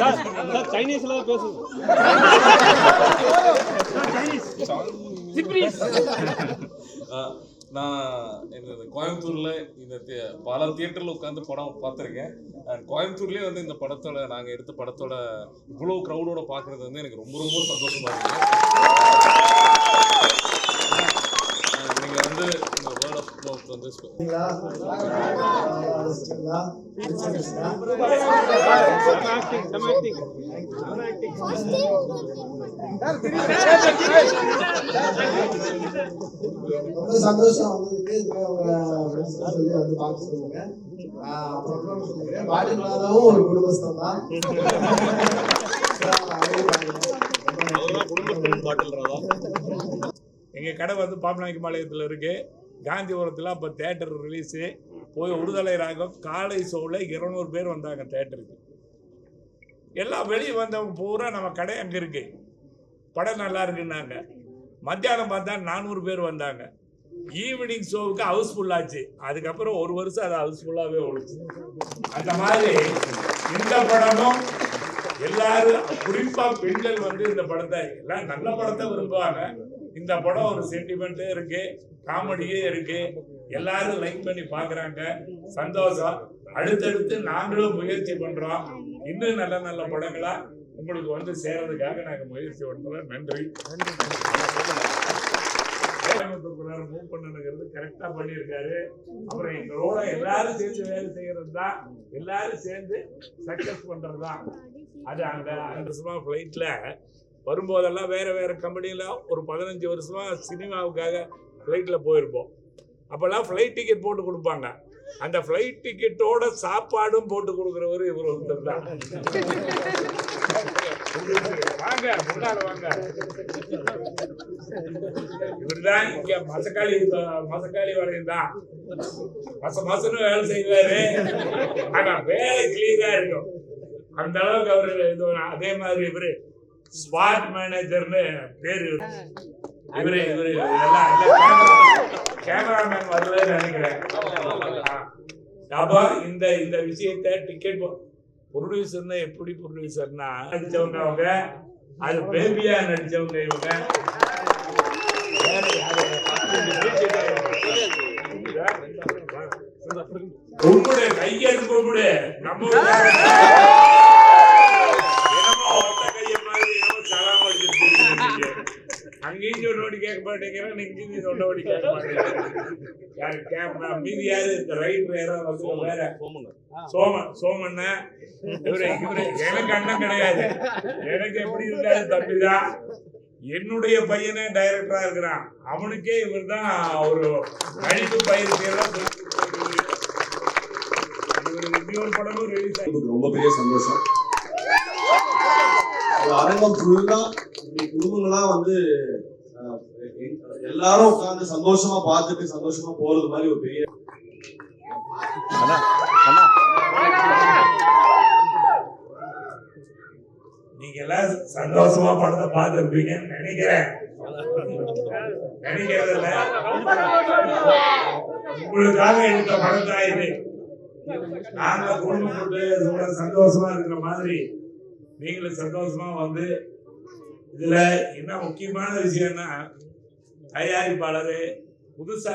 Sir sir சைனீஸ்ல பேசுங்க ஆஹ் நான் இந்த கோயம்புத்தூர்ல இந்த பல தியேட்டர்ல உட்காந்து படம் பார்த்துருக்கேன் கோயம்புத்தூர்லயே வந்து இந்த படத்தோட நாங்க எடுத்த படத்தோட இவ்வளவு க்ரௌடோட பார்க்கிறது வந்து எனக்கு ரொம்ப ரொம்ப சந்தோஷமா இருக்கு நீங்க வந்து இந்த வேர்ட் ஆஃப் மவுத் வந்து ரொம்ப சந்தோஷம் சொல்லி வந்து பார்க்க சொல்லுங்க அப்புறம் ஒரு குடும்பஸ்தம் தான் எங்கள் கடை வந்து பாப்பநாயக்க பாளையத்தில் இருக்கு காந்திபுரத்தில் அப்போ தேட்டர் ரிலீஸு போய் விடுதலை ராகம் காலை ஷோவில் இருநூறு பேர் வந்தாங்க தேட்டருக்கு எல்லாம் வெளியே வந்தவங்க பூரா நம்ம கடை அங்கே இருக்கு. படம் நல்லா இருக்குன்னாங்க. மத்தியானம் பார்த்தா நானூறு பேர் வந்தாங்க. ஈவினிங் ஷோவுக்கு ஹவுஸ்ஃபுல் ஆச்சு. அதுக்கப்புறம் ஒரு வருஷம் அது ஹவுஸ்ஃபுல்லாகவே ஓடுச்சு. அந்த மாதிரி இந்த படமும் எல்லாரும் குறிப்பாக பெண்கள் வந்து இந்த படத்தை எல்லாம் நல்ல படத்தை விரும்புவாங்க. இந்த படம் ஒரு சென்டிமெண்ட்டே இருக்கு காமெடியே இருக்கு. எல்லாரும் லைக் பண்ணி பார்க்குறாங்க. சந்தோஷம். அடுத்தடுத்து நாங்களும் முயற்சி பண்றோம். இன்னும் நல்ல நல்ல படங்களா உங்களுக்கு வந்து சேர்றதுக்காக நாங்க முயற்சி பண்றோம். நன்றி. மூவ் பண்ணணுங்கிறது கரெக்டா பண்ணியிருக்காரு. அப்புறம் எங்களோட எல்லாரும் சேர்ந்து வேலை செய்யறது தான். எல்லாரும் சேர்ந்து சக்சஸ் பண்றது தான். அது அந்த அந்த வருஷமா ஃப்ளைட்ல வரும்போதெல்லாம் வேற வேற கம்பெனியில் ஒரு பதினஞ்சு வருஷமா சினிமாவுக்காக ஃப்ளைட்டில் போயிருப்போம். அப்போல்லாம் ஃப்ளைட் டிக்கெட் போட்டு கொடுப்பாங்க. அந்த ஃப்ளைட் டிக்கெட்டோட சாப்பாடும் போட்டு கொடுக்குறவர் இவர் ஒருத்தர் தான் வாங்க முன்னால வாங்க. இவர்தான் இங்க மசக்காளி மசக்காளி வரையும் தான் மச மசன்னு வேலை செய்வாரு. ஆனா வேலை கிளியரா இருக்கும். அந்த அளவுக்கு அவரு இது அதே மாதிரி இவரு ஸ்மார்ட் மேனேஜர்னு பேரு இவரு. இவரு எல்லாம் கேமராமேன் வரலன்னு நினைக்கிறேன். அப்போ இந்த இந்த விஷயத்தை டிக்கெட் ப்ரொடியூசர்னா எப்படி ப்ரொடியூசர்னா நடிச்சவங்க அவங்க அது பேபியா நடிச்சவங்க இவங்க. உங்களுடைய கையெழுப்பு நம்ம அங்கேயும் சொன்னபடி கேட்க மாட்டேங்கிறேன் இங்கேயும் சொன்னபடி கேட்க மாட்டேங்கிறேன் மீதி யாரு இந்த ரைட் வேற வேற சோமன் சோமண்ண இவரு இவரு எனக்கு அண்ணன் கிடையாது எனக்கு எப்படி இருக்காது தம்பிதான் என்னுடைய பையனே டைரக்டரா இருக்கிறான் அவனுக்கே இவர் தான் ஒரு நடிப்பு பயிற்சி எல்லாம் சொல்லிக் கொடுத்தாரு. இவருக்கு இன்னொரு படமும் ரிலீஸ் ஆகி ரொம்ப பெரிய சந்தோஷம் ஒரு ஃபுல்லா இப்படி வந்து எல்லாரும் உட்காந்து சந்தோஷமா பார்த்துட்டு சந்தோஷமா போறது மாதிரி ஒரு பெரிய நீங்க எல்லாம் சந்தோஷமா படத்தை பார்த்துருப்பீங்கன்னு நினைக்கிறேன். நினைக்கிறதில்ல. உங்களுக்காக எடுத்த படம் இது. நாங்க குடும்பம் சந்தோஷமா இருக்கிற மாதிரி நீங்களும் சந்தோஷமா வந்து இதுல என்ன முக்கியமான விஷயம்னா தயாரிப்பாளர் புதுசா